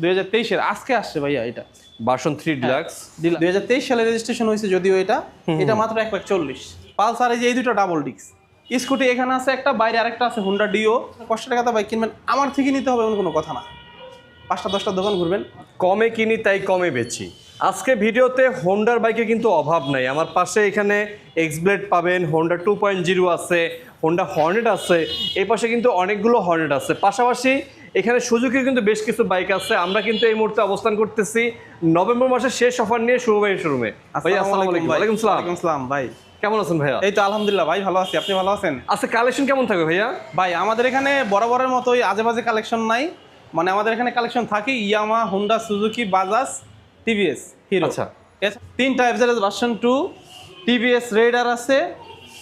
দুই হাজার তেইশের আজকে আসছে ভাইয়া এটা। ভার্সন থ্রি ডিলাক্স দুই হাজার তেইশ সালে রেজিস্ট্রেশন হয়েছে যদিও এটা এটা মাত্র এক লাখ চল্লিশ। পালসার এই যে এই দুটো ডাবল ডিক্স স্কুটি এখানে আছে একটা বাইরে আরেকটা আছে হুন্ডা ডিও কষ্ট টাকাতে বাইক কিনবেন আমার থেকে নিতে হবে এমন কোনো কথা না। পাঁচটা দশটা দোকান ঘুরবেন। কমে কিনি তাই কমে বেচি। আজকে ভিডিওতে হোন্ডার বাইকে কিন্তু অভাব নাই। আমার পাশে এখানে এক্সব্লেড পাবেন হোন্ডা টু পয়েন্ট জিরো আছে হোন্ডা হর্নেট আছে এই পাশে কিন্তু অনেকগুলো হর্নেট আছে। পাশাপাশি এখানে সুজুকির কিন্তু বেশ কিছু বাইক আছে। আমরা কিন্তু এই মুহূর্তে অবস্থান করতেছি নভেম্বর মাসের শেষ অফার নিয়ে শুভ ভাই শোরুমে। ভাই আসসালামু আলাইকুম ওয়ালাইকুম ভাই। কেমন আছেন ভাইয়া? এই তো আলহামদুলিল্লাহ ভাই ভালো আছি। আপনি ভালো আছেন? আচ্ছা কালেকশন কেমন থাকবে ভাইয়া? ভাই আমাদের এখানে বরাবরের মতোই আজে বাজে কালেকশন নাই। মানে আমাদের এখানে কালেকশন থাকে Yamaha Honda Suzuki Bajaj TVS Hero. আচ্ছা। তিনটা এফজারেজ ভার্সন টু টিভিএস রেডার আছে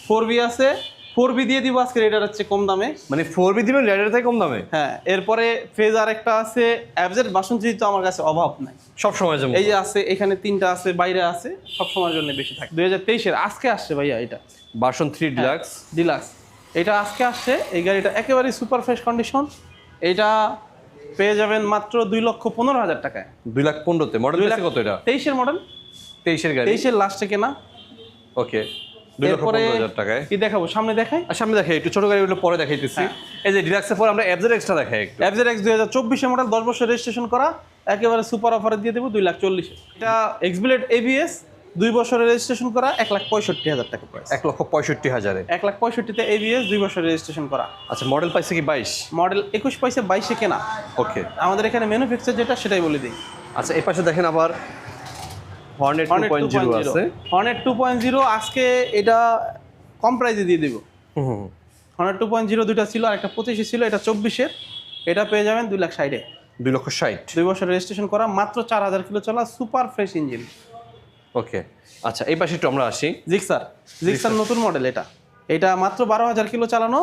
ফোর বি আছে ফোর বি দিয়ে দিব আজকে রেডার হচ্ছে কম দামে। মানে ফোর বি দিবেন রাইডার থেকে কম দামে? হ্যাঁ এরপরে ফেজ আর একটা আছে অ্যাবজেট থ্রি তো আমার কাছে অভাব নাই। সব সময় যেমন এই যে আছে এখানে তিনটা আছে বাইরে আছে সব সময়ের জন্য বেশি থাকে। দুই হাজার তেইশের আজকে আসছে ভাইয়া এটা। ভার্সন থ্রি ডিলাক্স ডিলাক্স এটা আজকে আসছে এই গাড়িটা একেবারে সুপার ফ্রেশ কন্ডিশন এটা পেয়ে যাবেন মাত্র দুই লক্ষ পনেরো হাজার টাকায়। দুই লাখ পনেরোতে। মডেল কত এটা? তেইশের মডেল তেইশের গাড়ি। তেইশের লাস্টে কেনা। ওকে এরপরে কি দেখাবো? সামনে দেখাই? সামনে দেখাই একটু ছোট গাড়িগুলো পরে দেখাইতেছি এই যে ডিলাক্সের পর আমরা এফজেড দেখাই একটু। এফজেড এক্স দুই হাজার চব্বিশের মডেল দশ বছর রেজিস্ট্রেশন করা একেবারে সুপার অফারে দিয়ে দেবো দুই লাখ চল্লিশে। এটা এক্সবিলেট এবিএস দুই বছরের রেজিস্ট্রেশন করা এক লাখ পঁয়ষট্টি হাজার টাকা প্রাইস এক লক্ষ পঁয়ষট্টি হাজারে। এক লাখ পঁয়ষট্টিতে এবিএস দুই বছর রেজিস্ট্রেশন করা। আচ্ছা মডেল পাইছে কি বাইশ? মডেল একুশ পয়সা বাইশে কেনা। ওকে আমাদের এখানে ম্যানুফ্যাকচার যেটা সেটাই বলে দিই। আচ্ছা এই পাশে দেখেন আবার হর্নেট টু পয়েন্ট জিরো আছে। হর্নেট আজকে এটা কম প্রাইজে দিয়ে দিব। হুম। হর্নেট টু পয়েন্ট জিরো দুইটা ছিল আর একটা পঁচিশে ছিল এটা চব্বিশের। এটা পেয়ে যাবেন দুই লাখ ষাটে। দুই লক্ষ ষাট। দুই বছর রেজিস্ট্রেশন করা মাত্র চার হাজার কিলো চলা সুপার ফ্রেশ ইঞ্জিন ওকে। আচ্ছা এই পাশে একটু আমরা আসি। জিক্সার জিক্সার নতুন মডেল এটা। এটা মাত্র বারো হাজার কিলো চালানো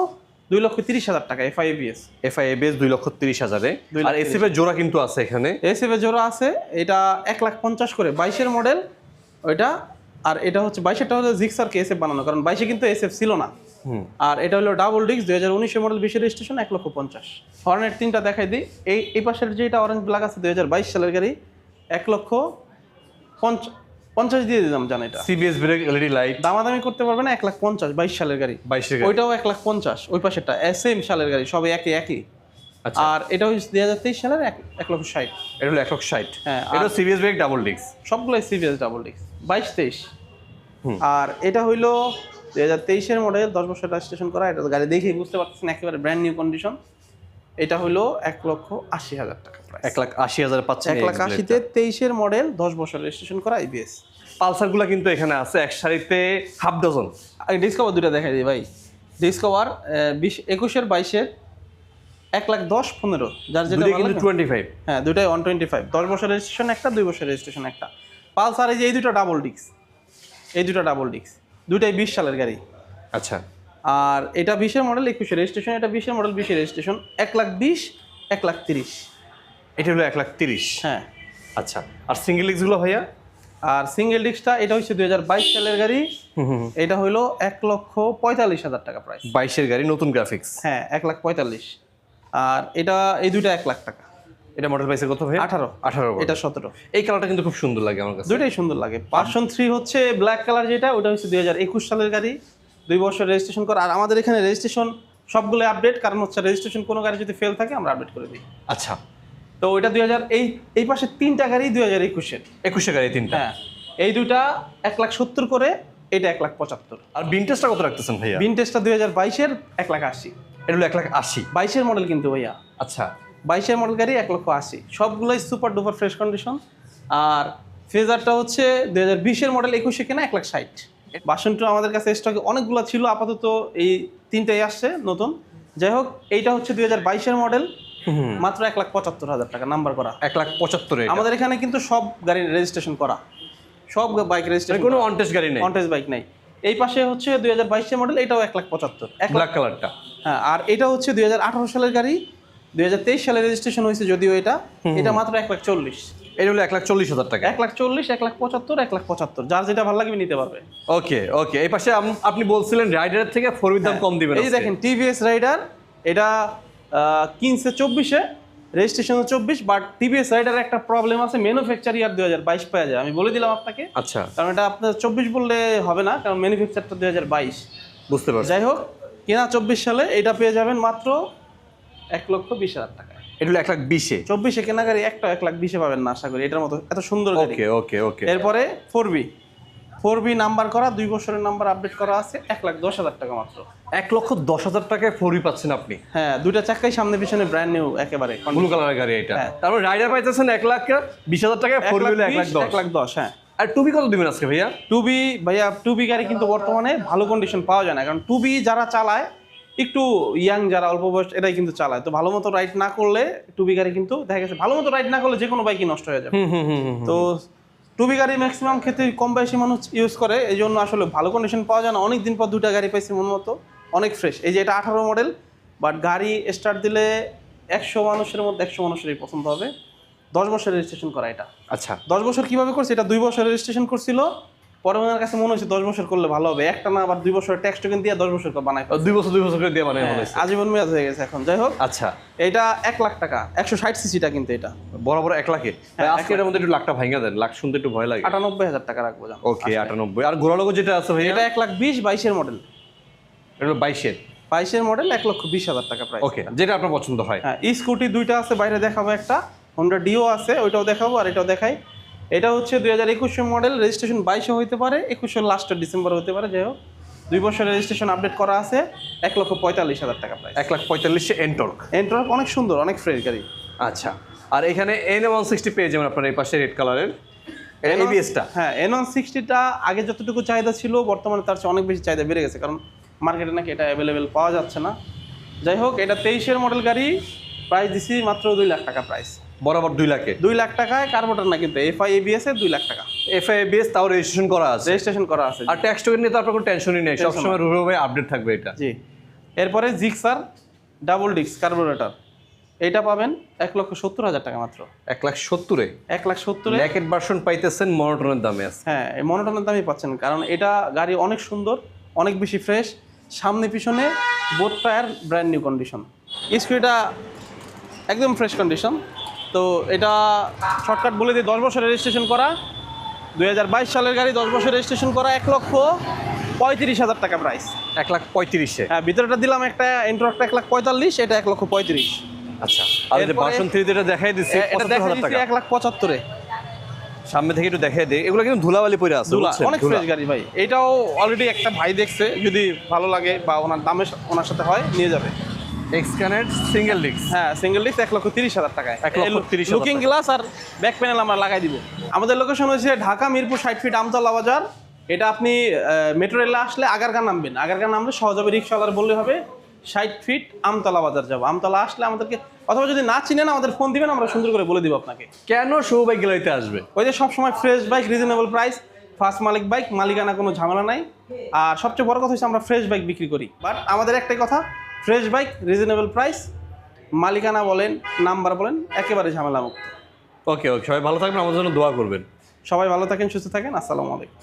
দুই লক্ষ তিরিশ হাজার টাকা এফআইবিএস এফআই এবিএস দুই লক্ষ তিরিশ হাজারে। আর এসিফ এর জোড়া কিন্তু আছে এখানে। এসএফে জোড়া আছে এটা এক লাখ পঞ্চাশ করে বাইশের মডেল ওইটা। আর এটা হচ্ছে বাইশেরটা হলো জিক্সারকে এসএফ বানানো কারণ বাইশে কিন্তু এসএফ ছিল না। আর এটা হলো ডাবল ডিস্ক দুই হাজার উনিশের মডেল বিশের রেজিস্ট্রেশন এক লক্ষ পঞ্চাশ। হর্নেট তিনটা দেখাই দিই। এই এই পাশের যেটা অরেঞ্জ ব্ল্যাক আছে দুই হাজার বাইশ সালের গাড়ি এক লক্ষ পঞ্চ পঞ্চাশ দিয়ে দিলাম জান এটা। সিবিএস ব্রেক এলইডি লাইট দামাদামি করতে পারবে না এক লাখ পঞ্চাশ বাইশ সালের গাড়ি। বাইশের গাড়ি। ওইটাও এক লাখ পঞ্চাশ ওই পাশেরটা সেম সালের গাড়ি সবই একই একই। আচ্ছা। আর এটা হচ্ছে দুই হাজার তেইশ সালের এক লক্ষ ষাট। এটা হলো এক লক্ষ ষাট। হ্যাঁ, এটা সিবিএস ব্রেক ডাবল ডিস্ক সবগুলোই সিবিএস ডাবল ডিস্ক বাইশ তেইশ। আর এটা হইল দুই হাজার তেইশের মডেল দশ বছর রেজিস্ট্রেশন করা এটা গাড়ি দেখেই বুঝতে পারতেছেন একেবারে ব্র্যান্ড নিউ কন্ডিশন এটা হলো এক লক্ষ আশি হাজার টাকা এক লাখ আশি হাজার পাচ্ছেন এক লাখ আশিতে তেইশের মডেল দশ বছর রেজিস্ট্রেশন করা আইবিএস পালসারগুলো কিন্তু এখানে আছে এক সারিতে হাফ ডজন আর ডিসকভার দুটো দেখা দিই ভাই। ডিসকভার বিশ একুশের বাইশের এক লাখ দশ পনেরো। যার যেটা কিন্তু টোয়েন্টি ফাইভ হ্যাঁ দুটাই ওয়ান টোয়েন্টি ফাইভ দশ বছর রেজিস্ট্রেশন একটা দুই বছর রেজিস্ট্রেশন একটা। পালসার এই যে এই দুটো ডাবল ডিস্ক এই দুটো ডাবল ডিস্ক দুটাই বিশ সালের গাড়ি। আচ্ছা। আর এটা বিশের মডেল একুশে রেজিস্ট্রেশন এটা বিশের মডেল বিশের রেজিস্ট্রেশন এক লাখ বিশ এক লাখ তিরিশ। এটা হলো এক লাখ তিরিশ? হ্যাঁ। আচ্ছা আর সিঙ্গেল ডিস্কগুলো ভাইয়া? আর সিঙ্গেল ডিস্কটা এটা হচ্ছে দুই হাজার বাইশ সালের গাড়ি। এটা হইল এক লক্ষ পঁয়তাল্লিশ হাজার টাকা প্রাইস বাইশের গাড়ি নতুন গ্রাফিক্স হ্যাঁ এক লাখ পঁয়তাল্লিশ। আর এটা এই দুইটা এক লাখ টাকা। এটা মডেল পাইছে কত ভাই আঠারো। আঠারো এটা সতেরো। এই কালারটা কিন্তু খুব সুন্দর লাগে আমার কাছে। দুইটাই সুন্দর লাগে। পার্সন থ্রি হচ্ছে ব্ল্যাক কালার যেটা ওটা হচ্ছে দুই হাজার একুশ সালের গাড়ি। দুই বছর রেজিস্ট্রেশন করা। আর আমাদের এখানে রেজিস্ট্রেশন সবগুলো আপডেট কারণ হচ্ছে রেজিস্ট্রেশন কোনো গাড়ি যদি ফেল থাকে আমরা আপডেট করে দিই। আচ্ছা। তো ওইটা দুই হাজার এই এই পাশে তিনটা গাড়ি দুই হাজার একুশের। একুশে গাড়ি তিনটা। হ্যাঁ এই দুইটা এক লাখ সত্তর করে এটা এক লাখ পঁচাত্তর। আর বিনটেজটা কত রাখতেছেন ভাইয়া? বিনটেজটা দুই হাজার বাইশের এক লাখ আশি। এটা হলো এক লাখ আশি। বাইশের মডেল কিন্তু ভাইয়া। আচ্ছা। বাইশের মডেল গাড়ি এক লক্ষ আশি। সবগুলোই সুপার ডুপার ফ্রেশ কন্ডিশন আর ফেজারটা হচ্ছে দুই হাজার বিশের মডেল একুশে কেনা এক লাখ ষাট। বাসনটা আমাদের কাছে স্টকে অনেকগুলো ছিল আপাতত এই তিনটাই আসছে নতুন। যাই হোক এইটা হচ্ছে দুই হাজার বাইশের মডেল মাত্র এক লাখ পঁচাত্তর হাজার টাকা নাম্বার করা। এক লাখ পঁচাত্তরে আমাদের এখানে কিন্তু সব গাড়ির রেজিস্ট্রেশন করা। সব বাইক রেজিস্ট্রেশন কোনো অনটেস্ট গাড়ি নেই। কন্টেস্ট বাইক নাই। এই পাশে হচ্ছে দুই হাজার বাইশের মডেল এটাও এক লাখ পঁচাত্তর। এক লাখ কালারটা হ্যাঁ আর এটা হচ্ছে দুই হাজার আঠারো সালের গাড়ি। দুই হাজার তেইশ সালে রেজিস্ট্রেশন হয়েছে যদিও এটা। এটা মাত্র এক লাখ চল্লিশ। এটা হলো এক লাখ চল্লিশ হাজার টাকা। এক লাখ চল্লিশ এক লাখ পঁচাত্তর এক লাখ পঁচাত্তর। যার যেটা ভালো লাগবে নিতে পারবে। ওকে ওকে। এই পাশে আপনি বলছিলেন রাইডারের থেকে ফোর দাম কম দিবেন এই দেখেন টিভিএস রাইডার এটা কিনছে চব্বিশে রেজিস্ট্রেশন চব্বিশ বাট টিভিএস রাইডার একটা প্রবলেম আছে ম্যানুফ্যাকচার ইয়ার দুই হাজার বাইশ পাওয়া যায়। আমি বলে দিলাম আপনাকে। আচ্ছা। কারণ এটা আপনার চব্বিশ বললে হবে না কারণ ম্যানুফ্যাকচারটা দুই হাজার বাইশ। বুঝতে পারছি। যাই হোক কিনা চব্বিশ সালে এটা পেয়ে যাবেন মাত্র এক লক্ষ বিশ হাজার টাকা এটা হলো এক লাখ বিশে। চব্বিশে কেনা গাড়ি একটা এক লাখ বিশে পাবেন না আশা করি। এটার মতো এত সুন্দর গাড়ি। Okay okay okay. এরপরে four B. Four B number করা দুই বছরের নাম্বার আপডেট করা আছে এক লাখ দশ হাজার টাকা মাত্র। এক লক্ষ দশ হাজার টাকায় ফোর বি পাচ্ছেন আপনি? হ্যাঁ দুইটা চাকাই সামনে পিছনে ব্র্যান্ড নিউ একেবারে ব্লু কালারের গাড়ি এটা। হ্যাঁ। তারপর রাইডার পাইতেছেন এক লাখ বিশ হাজার টাকায় ফোর হুইলে এক লাখ দশ। এক লাখ দশ হ্যাঁ। আর টুবি কত দিবেন আজকে ভাইয়া? টু বি ভাইয়া টু বি গাড়ি কিন্তু বর্তমানে ভালো কন্ডিশন পাওয়া যায় না কারণ টুবি যারা চালায় একটু ইয়াং যারা অল্প বয়স এটাই কিন্তু চালায়। তো ভালো মতো রাইড না করলে টু বি গাড়ি কিন্তু দেখা গেছে ভালো মতো রাইড না করলে যে কোনো বাইকই নষ্ট হয়ে যাবে। তো টু বি গাড়ি ম্যাক্সিমাম ক্ষেত্রে কম বয়সী মানুষ ইউজ করে এই জন্য আসলে ভালো কন্ডিশন পাওয়া যায় না। অনেক দিন পর দুটা গাড়ি পাইছি মন মতো অনেক ফ্রেশ এই যে এটা আঠারো মডেল বাট গাড়ি স্টার্ট দিলে একশো মানুষের মধ্যে একশো মানুষেরই পছন্দ হবে। দশ বছর রেজিস্ট্রেশন করা এটা। আচ্ছা। দশ বছর কীভাবে করছে এটা দুই বছর রেজিস্ট্রেশন করছিল। পরে ওনার কাছে মনে হচ্ছে দশ বছর করলে ভালো হবে। একটা না আবার দুই বছর ট্যাক্স টোকেন দিয়ে দশ বছর বানায় দুই বছর দুই বছর করে দিয়ে বানাই হ্যাঁ, আজীবন মেয়াদ হয়ে গেছে এখন। যাই হোক আচ্ছা। এটা এক লাখ টাকা একশো ষাট সিসিটা কিন্তু এটা। বরাবর এক লাখে। হ্যাঁ, আজকে এর মধ্যে একটু লাখটা ভাঙা দেন লাখ শুনতে একটু ভয় লাগে। আটানব্বই হাজার টাকা রাখব। ওকে আটানব্বই। আর ঘোরালোগো যেটা আছে ভাইয়া? এটা এক লাখ বিশ বাইশের মডেল এটা বাইশের। বাইশের মডেল এক লক্ষ বিশ হাজার টাকা প্রাইস ওকে যেটা আপনার পছন্দ হয়। হ্যাঁ স্কুটি দুইটা আছে বাইরে দেখাবো একটা। হোন্ডা ডিও আছে ওইটাও দেখাবো আর এটাও দেখাই। এটা হচ্ছে দুই হাজার একুশের মডেল রেজিস্ট্রেশন বাইশে হতে পারে একুশের লাস্টের ডিসেম্বর হতে পারে যাই হোক। দুই বছরের রেজিস্ট্রেশন আপডেট করা আছে এক লক্ষ পঁয়তাল্লিশ হাজার টাকা প্রাইস এক লাখ পঁয়তাল্লিশে এন্টর্ক এন্ট্রক অনেক সুন্দর অনেক ফ্রেশ গাড়ি। আচ্ছা আর এখানে এন ওয়ান সিক্সটি পেয়ে যাবেন আপনার এই পাশে রেড কালারের এবিএসটা হ্যাঁ এন ওয়ান সিক্সটিটা আগে যতটুকু চাহিদা ছিল বর্তমানে তার চেয়ে অনেক বেশি চাহিদা বেড়ে গেছে কারণ মার্কেটে নাকি এটা অ্যাভেলেবেল পাওয়া যাচ্ছে না। যাই হোক এটা তেইশের মডেল গাড়ি প্রাইস দিছি মাত্র দুই লাখ টাকা প্রাইস বরাবর দুই লাখে? দুই লাখ টাকায় কার্বোটার না কিন্তু এফ আই এবিএস এর দুই লাখ টাকা। এফ এবিএস তাও রেজিস্ট্রেশন করা আছে? রেজিস্ট্রেশন করা আছে আর ট্যাক্স টোকেন নিয়ে তো আপনার কোনো টেনশনই নেই সবসময় রুবে আপডেট থাকবে এটা। জি। এরপরে জিক্সার ডাবল ডিক্স কার্বোরেটর এটা পাবেন এক লক্ষ সত্তর হাজার টাকা মাত্র। এক লাখ সত্তরে? এক লাখ সত্তরে। ল্যাকেট ভার্সন পাইতেছেন মনোটনের দামে আছে। হ্যাঁ এই মনোটনের দামই পাচ্ছেন কারণ এটা গাড়ি অনেক সুন্দর অনেক বেশি ফ্রেশ সামনে পিছনে both tyre brand new condition স্কুটিটা একদম ফ্রেশ কন্ডিশন তো এটা শর্টকাট বলে দিই দশ বছর রেজিস্ট্রেশন করা। দু হাজার বাইশ সালের গাড়ি দশ বছর রেজিস্ট্রেশন করা এক লক্ষ পঁয়ত্রিশ হাজার টাকা প্রাইস এক লাখ পঁয়ত্রিশে হ্যাঁ ভিতরেটা দিলাম একটা ইন্ট্রোটা এক লাখ পঁয়তাল্লিশ এটা এক লক্ষ পঁয়ত্রিশ। আচ্ছা আর যে এরপরে- থ্রি দেখাই দিচ্ছি এটা পঁচাত্তর দিচ্ছি এক লাখ পঁচাত্তরে। সামনে থেকে একটু দেখাই দিই এগুলো কিন্তু ধুলাবালি পরে আছে অনেক ফ্রেশ গাড়ি ভাই। এটাও অলরেডি একটা ভাই দেখছে যদি ভালো লাগে বা ওনার দামে ওনার সাথে হয় নিয়ে যাবে। এক্সকানেট সিঙ্গেল ডিস্ক হ্যাঁ সিঙ্গেল ডিস্ক এক লক্ষ তিরিশ হাজার টাকায়। এক লক্ষ তিরিশ লুকিং গ্লাস আর ব্যাক প্যানেল আমরা লাগাই দিব। আমাদের লোকেশন হচ্ছে ঢাকা মিরপুর ষাট ফিট আমতলা বাজার। এটা আপনি মেট্রো রেলে আসলে আগারগাঁ নামবেন। আগারগাঁ নামলে সহজ হবে রিক্সাওয়ালার বললে হবে ষাট ফিট আমতলা বাজার যাব। আমতলা আসলে আমাদেরকে অথবা যদি না চিনেন আমাদের ফোন দিবেন আমরা সুন্দর করে বলে দিব আপনাকে। কেন শুভ বাইক গ্যালারিতে আসবে? ওই যে সবসময় fresh bike reasonable price first মালিক বাইক মালিকানা কোনো ঝামেলা নাই। আর সবচেয়ে বড় কথা হচ্ছে আমরা ফ্রেশ বাইক বিক্রি করি। বাট আমাদের একটাই কথা ফ্রেশ বাইক রিজনেবল প্রাইস মালিকানা বলেন নাম্বার বলেন একেবারে ঝামেলা মুক্ত ওকে ওকে সবাই ভালো থাকবেন আমাদের জন্য দোয়া করবেন। সবাই ভালো থাকেন সুস্থ থাকেন আসসালামু আলাইকুম।